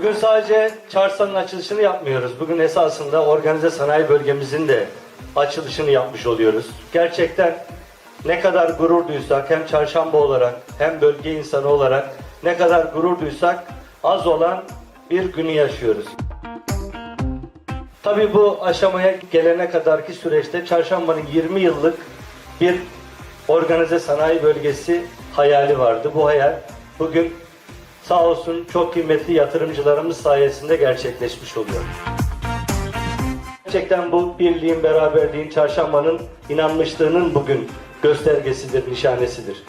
Bugün sadece Çarsan'ın açılışını yapmıyoruz. Bugün esasında organize sanayi bölgemizin de açılışını yapmış oluyoruz. Gerçekten ne kadar gurur duysak hem çarşamba olarak hem bölge insanı olarak ne kadar gurur duysak az olan bir günü yaşıyoruz. Tabii bu aşamaya gelene kadarki süreçte Çarşamba'nın 20 yıllık bir organize sanayi bölgesi hayali vardı. Bu hayal bugün sağ olsun çok kıymetli yatırımcılarımız sayesinde gerçekleşmiş oluyor. Gerçekten bu birliğin, beraberliğin, çarşambanın inanmışlığının bugün göstergesidir, nişanesidir.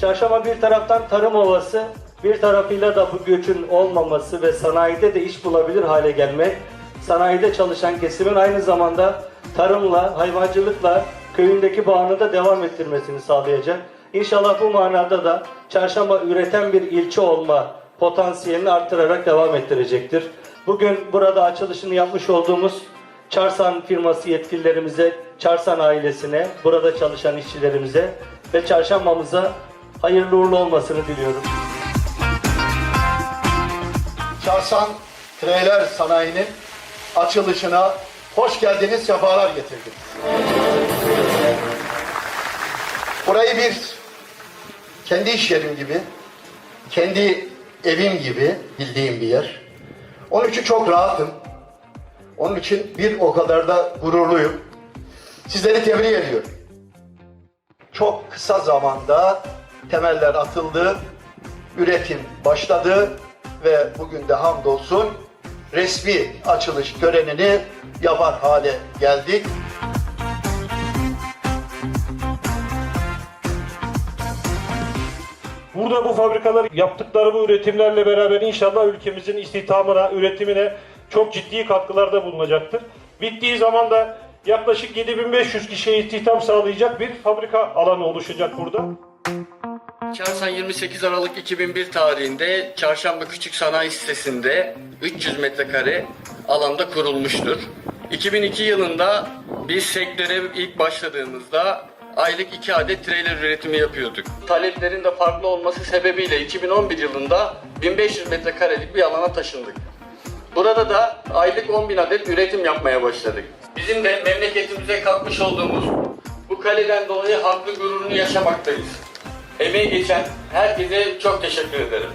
Çarşamba bir taraftan tarım ovası, bir tarafıyla da bu göçün olmaması ve sanayide de iş bulabilir hale gelmek, sanayide çalışan kesimin aynı zamanda tarımla, hayvancılıkla köyündeki bağını da devam ettirmesini sağlayacak. İnşallah bu manada da çarşamba üreten bir ilçe olma potansiyelini artırarak devam ettirecektir. Bugün burada açılışını yapmış olduğumuz Çarsan firması yetkililerimize, Çarsan ailesine, burada çalışan işçilerimize ve çarşambamıza hayırlı uğurlu olmasını diliyorum. Çarsan Treyler Sanayi'nin açılışına hoş geldiniz, sefalar getirdiniz. Burayı bir kendi iş yerim gibi, kendi evim gibi bildiğim bir yer. Onun için çok rahatım. Onun için bir o kadar da gururluyum. Sizleri tebrik ediyorum. Çok kısa zamanda temeller atıldı, üretim başladı ve bugün de hamdolsun resmi açılış törenini yapar hale geldik. Burada bu fabrikalar yaptıkları bu üretimlerle beraber inşallah ülkemizin istihdamına, üretimine çok ciddi katkılarda bulunacaktır. Bittiği zaman da yaklaşık 7500 kişiye istihdam sağlayacak bir fabrika alanı oluşacak burada. Çarsan 28 Aralık 2001 tarihinde Çarşamba Küçük Sanayi Sitesi'nde 300 metrekare alanda kurulmuştur. 2002 yılında biz sektöre ilk başladığımızda aylık 2 adet trailer üretimi yapıyorduk. Taleplerin de farklı olması sebebiyle 2011 yılında 1500 metrekarelik bir alana taşındık. Burada da aylık 10 bin adet üretim yapmaya başladık. Bizim de memleketimize katmış olduğumuz bu kaleden dolayı haklı gururunu yaşamaktayız. Emeği geçen herkese çok teşekkür ederim.